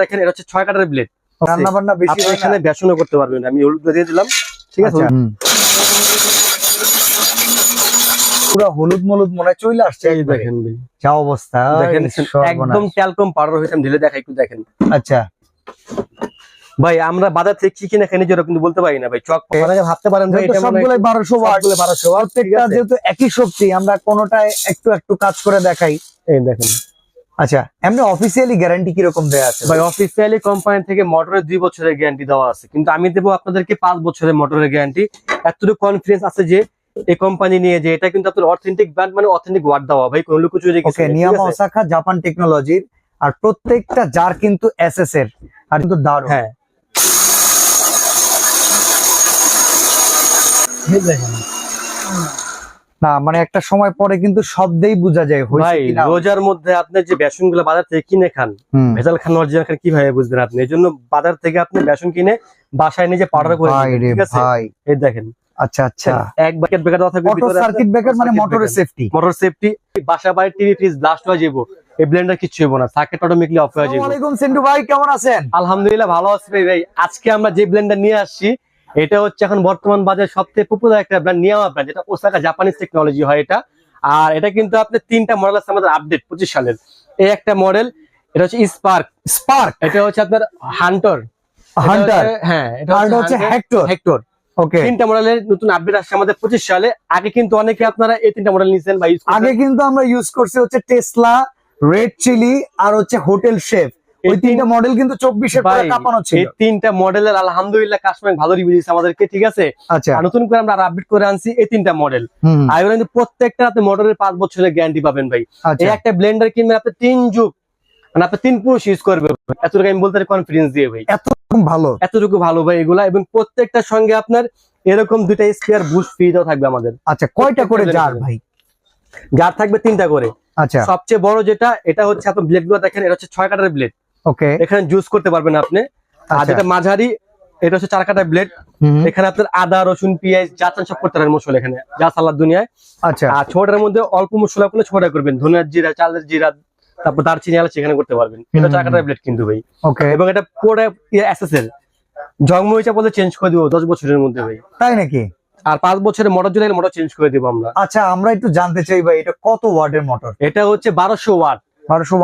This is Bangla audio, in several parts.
দেখেন এটা হচ্ছে ছয় কাটার ব্লেড রান্না বান্না বেশি এখানে? বেসনও করতে পারবেন। আমি হলুদ দিয়ে দিলাম। ঠিক আছে? আচ্ছা, পুরো হলুদ মলুদ মনে চলে আসছে দেখেন ভাই। যা অবস্থা দেখেন একদম ট্যালকম পাউডার হয়েছে আমি ঢেলে দেখা একটু দেখেন। আচ্ছা। ভাই আমরা বাজার থেকে কি কিনে কিন্তু বলতে পারি না ভাই। চক ভাবতে পারেন বারোশো ওয়াট। সবগুলো 1200 ওয়াট, ঠিক প্রত্যেকটা আছে? যেহেতু একই শক্তি আমরা কোনোটায় একটু একটু কাজ করে দেখাই। এই দেখেন। আচ্ছা এমনি অফিসিয়ালি গ্যারান্টি কীরকম দেয়া আছে? ভাই অফিসিয়ালি কোম্পানি থেকে মোটরের দুই বছরের গ্যারান্টি দেওয়া আছে। কিন্তু আমি দেবো আপনাদেরকে পাঁচ বছরের মোটরের গ্যারান্টি এতটুকু কনফিডেন্স আছে যে এই কোম্পানি নিয়ে যে এটা কিন্তু আপনার অথেন্টিক ব্র্যান্ড মানে অথেন্টিক ওয়ার্ড দেওয়া। ভাই কোনো কিছু ওকে নিয়ামা ওসাকা জাপান টেকনোলজির আর প্রত্যেকটা জার কিন্তু এসএস এর আর কিন্তু দারুণ। হ্যাঁ। দেখেন। না মানে একটা সময় পরে কিন্তু শব্দেই বোঝা যায় রোজার মধ্যে আপনি যে বেসনগুলো বাজার থেকে কিনে খান ভেজাল খান অরিজিনাল খান কীভাবে বুঝবেন আপনি? এই জন্য বাজার থেকে আপনি বেসন কিনে বাসায় নিজে পাউডার করে ঠিক আছে? ভাই। এই দেখেন। আচ্ছা আচ্ছা। এক বাকেট বেকার দেওয়া থাকবে অটো সার্কিট ব্রেকার মানে মোটরের সেফটি মোটর সেফটি বাসা বাড়ি টিভি ফ্রিজ ব্লাস্ট হয়ে যাব এই ব্লেন্ডার কিচ্ছু হইব না সার্কিট অটোমেটিকলি অফ হয়ে যাবে আসসালামাইকুম সেন্টু ভাই কেমন আছেন? আলহামদুলিল্লাহ ভালো আছি ভাই। আজকে আমরা যে ব্লেন্ডার নিয়ে আসছি এটা হচ্ছে এখন বর্তমান বাজারে সবথেকে পপুলার একটা ব্র্যান্ড নিয়ামা ব্র্যান্ড যেটা ওসাকা জাপানিজ টেকনোলজি হয় এটা। আর এটা কিন্তু আপনি তিনটা মডেল আছে আমাদের আপডেট পঁচিশ সালের। এই একটা মডেল এটা হচ্ছে স্পার্ক স্পার্ক এটা হচ্ছে আপনার হান্টার হান্টার হ্যাঁ এটা হচ্ছে হেক্টর হেক্টর ওকে তিনটা মডেলের নতুন আপডেট আসছে আমাদের পঁচিশ সালে। আগে কিন্তু অনেকে আপনারা এই তিনটা মডেল নিয়েছেন বা আগে কিন্তু আমরা ইউজ করছি হচ্ছে টেসলা রেড চিলি আর হচ্ছে হোটেল শেফ এই তিনটা মডেল কিন্তু চব্বিশের পরে ভাই, কাঁপানো ছিল। এই তিনটা মডেলের আলহামদুলিল্লাহ কাস্টমার ভালো রিভিউ দিয়েছে আমাদেরকে ঠিক আছে? আচ্ছা। নতুন করে আমরা আপডেট করে আনছি এই তিনটা মডেল আর কিন্তু প্রত্যেকটা আপনি মোটরের পাঁচ বছরের গ্যারান্টি পাবেন ভাই। এই আচ্ছা একটা ব্লেন্ডার কিনবেন আপনি তিন যুগ মানে আপনি তিন পুরুষ ইউজ করবে এতটুকু আমি বলতে কনফিডেন্স দিয়ে ভাই। এত ভালো? এতটুকু ভালো ভাই এগুলা এবং প্রত্যেকটার সঙ্গে আপনার এরকম দুইটা স্পেয়ার বুস্ট ফ্রি দেওয়া থাকবে আমাদের। আচ্ছা কয়টা করে জার ভাই? যার থাকবে তিনটা করে। আচ্ছা। সবচেয়ে বড় যেটা এটা হচ্ছে আপনি ব্লেডগুলো দেখেন এটা হচ্ছে ছয় কাটার ব্লেড ওকে এখানে জুস করতে পারবেন আপনি। আর আচ্ছা। যেটা মাঝারি এটা হচ্ছে চার কাটা ব্লেড এখানে আপনার আদা রসুন পেঁয়াজ যা চান সব করতে পারেন মশলা এখানে যা সালাদ দুনিয়ায়। আচ্ছা। আর ছোটার মধ্যে অল্প মশলা করলে ছোটা করবেন। ধনিয়ার জিরা চালের জিরা তারপর দারচিনি আলা সেখানে করতে পারবেন। এটা চার কাটার ব্লেড কিন্তু ভাই। ওকে এবং এটা পুরো এসএসএল জন্মইচা বলে চেঞ্জ করে দিব দশ বছরের মধ্যে ভাই। তাই নাকি? আর পাঁচ বছরের মোটর জুলাই মোটর চেঞ্জ করে দিব আমরা। আচ্ছা আমরা একটু জানতে চাই ভাই এটা কত ওয়াটের মোটর এটা হচ্ছে বারোশো ওয়াট।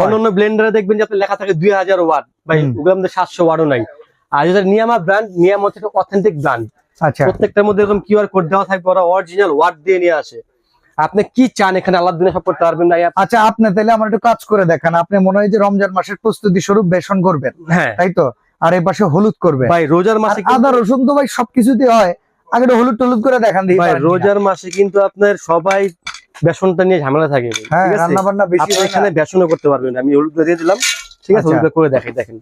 অন্যান্য ব্লেন্ডারে দেখবেন যে আপনার লেখা থাকে দুই হাজার ওয়াট ভাই ওগুলো আমাদের সাতশো ওয়াটও নাই। আর যেটা নিয়ামা ব্র্যান্ড নিয়াম হচ্ছে অথেন্টিক ব্র্যান্ড আচ্ছা। প্রত্যেকটার মধ্যে এরকম কিউআর কোড দেওয়া থাকবে ওরা অরিজিনাল ওয়াট দিয়ে নিয়ে আসে। আপনি কি চান এখানে দিনে সব করতে পারবেন না? আচ্ছা আপনি তাহলে আমার একটু কাজ করে দেখান। আপনি মনে হয় যে রমজান মাসের প্রস্তুতি স্বরূপ বেসন করবেন হ্যাঁ। তাই তো? আর এই পাশে হলুদ করবে। ভাই রোজার মাসে আদা রসুন তো ভাই সবকিছুতে হয়। আগে একটু হলুদ টলুদ করে দেখান দিই ভাই রোজার মাসে কিন্তু আপনার সবাই বেসনটা নিয়ে ঝামেলা থাকে। হ্যাঁ রান্না বান্না বেশি এখানে বেসনও করতে পারবেন আমি হলুদ দিয়ে দিলাম। ঠিক আছে। আচ্ছা। হলুদ করে দেখাই দেখেন।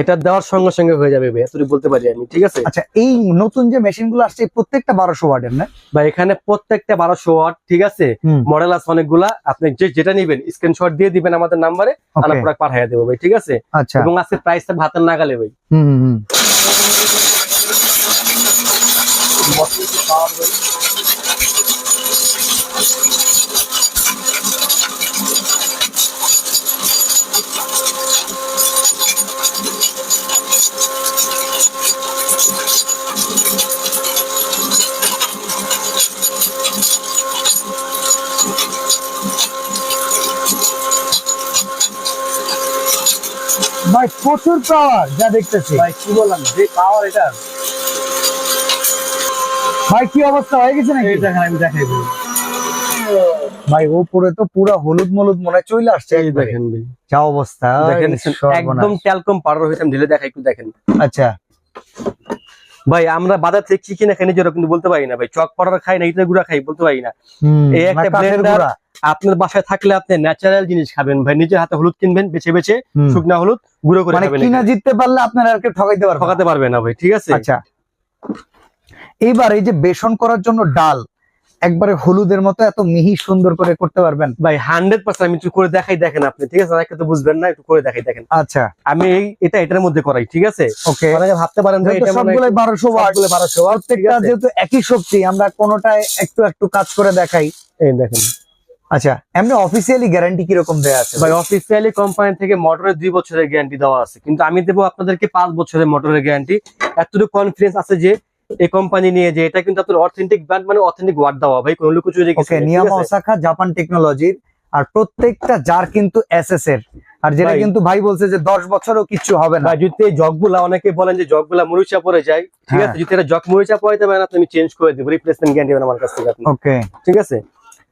এটা দেওয়ার সঙ্গে সঙ্গে হয়ে যাবে ভাই এতটুকু বলতে পারি আমি ঠিক আছে? আচ্ছা এই নতুন যে মেশিনগুলো আসছে প্রত্যেকটা বারোশো ওয়াটের না? বা এখানে প্রত্যেকটা বারোশো ওয়াট ঠিক আছে? মডেল আছে অনেকগুলা আপনি যে যেটা নিবেন স্ক্রিনশট দিয়ে দিবেন আমাদের নাম্বারে আমরা প্রোডাক্ট পাঠিয়ে দেবো ভাই ঠিক আছে? আচ্ছা। এবং আজকে প্রাইসটা ভাতের নাগালে ভাই। হুম হুম, ভাই প্রচুর পাওয়ার যা দেখতেছি। ভাই কি বললাম যে পাওয়ার এটা। ভাই কি অবস্থা? হয়ে গেছে নাকি? দেখেন আমি দেখাই ভাই ভাই উপরে তো পুরো হলুদ মলুদ মনে হয় চলে আসছে এই দেখেন ভাই। যা অবস্থা দেখেন একদম ট্যালকম পাউডার আমি ঢেলে দেখাই একটু দেখেন। আচ্ছা। ভাই আমরা বাজার থেকে কি কিনে খাই নিজেরা কিন্তু বলতে পারি না ভাই। চক পাউডার খাই না ইটের গুঁড়া খাই বলতে পারি না। এই একটা গুঁড়া। আপনার বাসায় থাকলে আপনি ন্যাচারাল জিনিস খাবেন ভাই। নিজের হাতে হলুদ কিনবেন বেছে বেছে শুকনা হলুদ গুঁড়ো করে মানে খাবেন কিনা জিততে পারলে আপনার আর কেউ ঠকাইতে পারবেন ঠকাতে পারবে না ভাই। ঠিক আছে? আচ্ছা। এবার এই যে বেসন করার জন্য ডাল একবারে হলুদের মতো এত মিহি সুন্দর করে করতে পারবেন? ভাই হান্ড্রেড পার্সেন্ট আমি একটু করে দেখাই দেখেন আপনি ঠিক আছে? অনেকে তো বুঝবেন না একটু করে দেখাই দেখেন। আচ্ছা। আমি এই এটা এটার মধ্যে করাই ঠিক আছে? ওকে। অনেকে ভাবতে পারেন সবগুলাই বারোশো সবগুলো 1200 ওয়াট, প্রত্যেকটা যেহেতু একই শক্তি আমরা কোনোটায় একটু একটু কাজ করে দেখাই। এই দেখেন। আচ্ছা এমনি অফিসিয়ালি গ্যারান্টি কীরকম দেয়া আছে? ভাই অফিসিয়ালি কোম্পানি থেকে মোটরের দুই বছরের গ্যারান্টি দেওয়া আছে কিন্তু আমি দেবো আপনাদেরকে পাঁচ বছরের মোটরের গ্যারান্টি এতটুকু কনফিডেন্স আছে যে এই কোম্পানি নিয়ে যে এটা কিন্তু আপনার অথেন্টিক ব্র্যান্ড মানে অথেন্টিক ওয়ার্ড দেওয়া ভাই কোনো লুকোচুরি ওকে নিয়ামা ওসাকা জাপান টেকনোলজির আর প্রত্যেকটা জার কিন্তু এসএস এর। আর যেটা কিন্তু ভাই বলছে যে দশ বছরও কিছু হবে না। ভাই যদি এই জগগুলা অনেকে বলেন যে জগগুলা মরিচা পড়ে যায় ঠিক হ্যাঁ। আছে? যদি এটা জগ মরিচা পড়াইতে পারেন আপনি আমি চেঞ্জ করে দেবো রিপ্লেসমেন্ট গ্যারান্টি আমার কাছ থেকে আপনি। ওকে ঠিক আছে?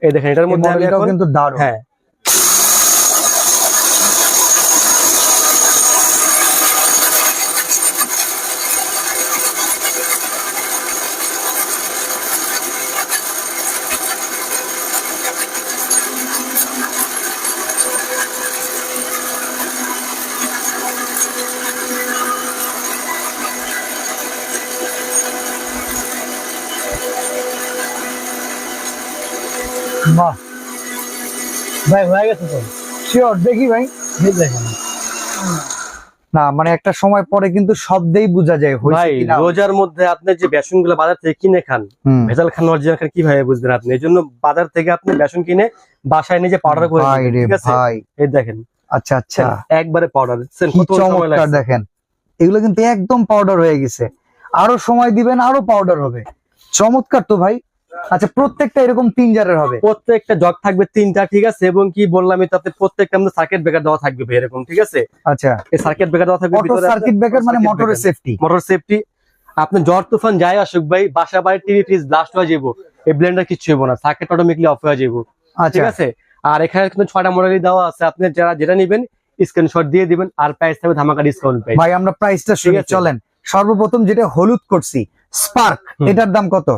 এই দেখেন এটার মধ্যে কিন্তু দারুণ। হ্যাঁ। বাহ। ভাই হয়ে গেছে তো? শিওর দেখি ভাই। না মানে একটা সময় পরে কিন্তু শব্দেই বোঝা যায় ভাই রোজার মধ্যে আপনি যে বেসনগুলো বাজার থেকে কিনে খান ভেজাল খান অরিজিনাল খান কীভাবে বুঝবেন আপনি? এই জন্য বাজার থেকে আপনি বেসন কিনে বাসায় নিজে পাউডার করে ঠিক আছে? ভাই। এই দেখেন। আচ্ছা আচ্ছা। একবারে পাউডার চমৎকার দেখেন। এগুলো কিন্তু একদম পাউডার হয়ে গেছে। আরও সময় দিবেন আরও পাউডার হবে। চমৎকার তো ভাই। আচ্ছা প্রত্যেকটা এরকম তিন জারের হবে? প্রত্যেকটা জগ থাকবে তিনটা ঠিক আছে? এবং কি বললাম তাতে প্রত্যেকটা আমাদের সার্কিট ব্রেকার দেওয়া থাকবে এরকম ঠিক আছে? আচ্ছা। এই সার্কিট ব্রেকার দেওয়া থাকবে সার্কিট ব্রেকার মানে মোটরের সেফটি মোটর সেফটি আপনি জ্বর তুফান যাই আসুক ভাই বাসা বাড়ি টিভি ফ্রিজ ব্লাস্ট হয়ে যাব এই ব্লেন্ডার কিছু হইব না সার্কিট অটোমেটিকলি অফ হয়ে যাব ঠিক আচ্ছা আছে? আর এখানে কিন্তু ছয়টা মডেলই দেওয়া আছে আপনি যারা যেটা নিবেন স্ক্রিনশট দিয়ে দিবেন আর প্রাইস থাকবে ধামাকা ডিসকাউন্ট প্রাইস ভাই আমরা প্রাইসটা শুনে চলেন। সর্বপ্রথম যেটা হলুদ করছি স্পার্ক এটার দাম কত?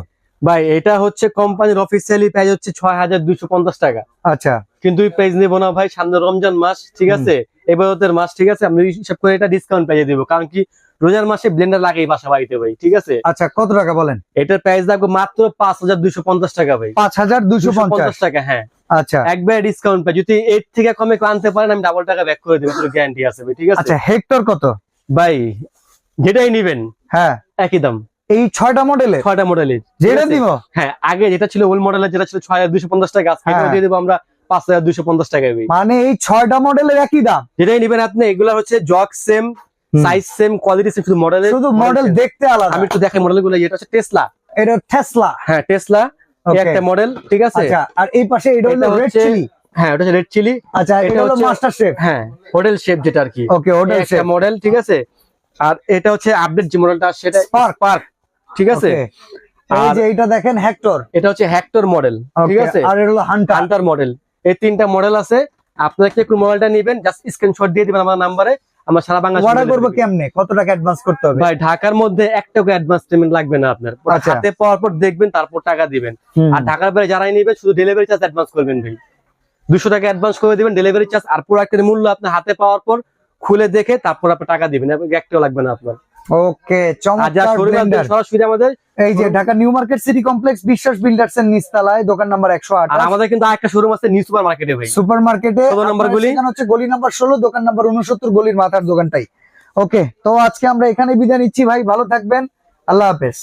ভাই এটা হচ্ছে কোম্পানির অফিসিয়ালি প্রাইস হচ্ছে ছয় হাজার দুইশো পঞ্চাশ টাকা। আচ্ছা। কিন্তু এই প্রাইস নেব না ভাই সামনে রমজান মাস ঠিক আছে? এবারতের মাস ঠিক আছে? আমি হিসাব করে এটা ডিসকাউন্ট প্রাইজে দিব। কারণ কি রোজার মাসে ব্লেন্ডার লাগেই বাসা বাড়িতে ভাই ঠিক আছে? আচ্ছা কত টাকা বলেন? এটার প্রাইস লাগবে মাত্র পাঁচ হাজার দুইশো পঞ্চাশ টাকা ভাই। পাঁচ হাজার দুইশো পঞ্চাশ? টাকা হ্যাঁ। আচ্ছা। একবার ডিসকাউন্ট পাই যদি এর থেকে কমে আনতে পারেন আমি ডাবল টাকা ব্যাক করে দেবো গ্যারান্টি আছে ভাই ঠিক আছে? আচ্ছা হেক্টর কত? ভাই যেটাই নিবেন হ্যাঁ। একই দাম। এই ছয়টা মডেলের ছয়টা মডেলের যেটা দিব? হ্যাঁ আগে যেটা ছিল ওল্ড মডেলের যেটা ছিল ছয় হাজার দুইশো পঞ্চাশ টাকা হ্যাঁ। দিয়ে দেবো আমরা পাঁচ হাজার পঞ্চাশ টাকায় মানে এই ছয়টা মডেলের একই দাম? যেটাই নিবেন আপনি এগুলা হচ্ছে jug same size same quality same শুধু মডেলের শুধু মডেল দেখতে আলাদা। আমি একটু দেখাই মডেলগুলো এটা হচ্ছে টেসলা এটা টেসলা হ্যাঁ টেসলা একটা মডেল ঠিক আছে? আচ্ছা আর এই পাশে এটা হলো রেড হচ্ছে- চিলি হ্যাঁ ওটা হচ্ছে রেড চিলি আচ্ছা এটা এটা হলো মাস্টার শেফ হ্যাঁ হোটেল যেটা আর কি। ওকে হোটেল শেফ মডেল ঠিক আছে? আর এটা হচ্ছে আপডেট যে মডেলটা সেটা Spark. পার্ক ঠিক আছে? এই যে এটা দেখেন হেক্টর এটা হচ্ছে হ্যাক্টর মডেল ঠিক আছে? আর এটা হলো হান্টার হান্টার মডেল এই তিনটা মডেল আছে। একটু মোবাইলটা নেবেন? জাস্ট স্ক্রিনশট দিয়ে দিবেন আমার নাম্বারে আমরা সারা বাংলাদেশ অর্ডার করব কেমনে? কত টাকা অ্যাডভান্স করতে হবে? ভাই ঢাকার মধ্যে এক টাকা অ্যাডভান্স পেমেন্ট লাগবে না আপনার। আচ্ছা। হাতে পাওয়ার পর দেখবেন তারপর টাকা দিবেন। আর ঢাকার বাইরে যারাই নেবেন শুধু ডেলিভারি চার্জ অ্যাডভান্স করবেন ভাই। দুশো টাকা অ্যাডভান্স করে দিবেন ডেলিভারি চার্জ আর পুরো একটা মূল্য আপনার হাতে পাওয়ার পর খুলে দেখে তারপর আপনি টাকা দিবেন। এবং একটাও লাগবে না আপনার। ওকে চমৎকার ব্লেন্ডার সরাসরি আমাদের এই যে Dhaka new market city complex Biswas builders এর নিচতলায় দোকান নাম্বার একশো আট। আর আমাদের কিন্তু আরেকটা শোরুম আছে নিউ সুপার মার্কেটে ভাই। সুপার মার্কেটে 16 নম্বর গলি। হচ্ছে গলি নাম্বার ষোলো দোকান নাম্বার উনসত্তর গলির মাথার দোকানটাই। ওকে তো আজকে আমরা এখানে বিদায় নিচ্ছি ভাই ভালো থাকবেন। আল্লাহ হাফেজ।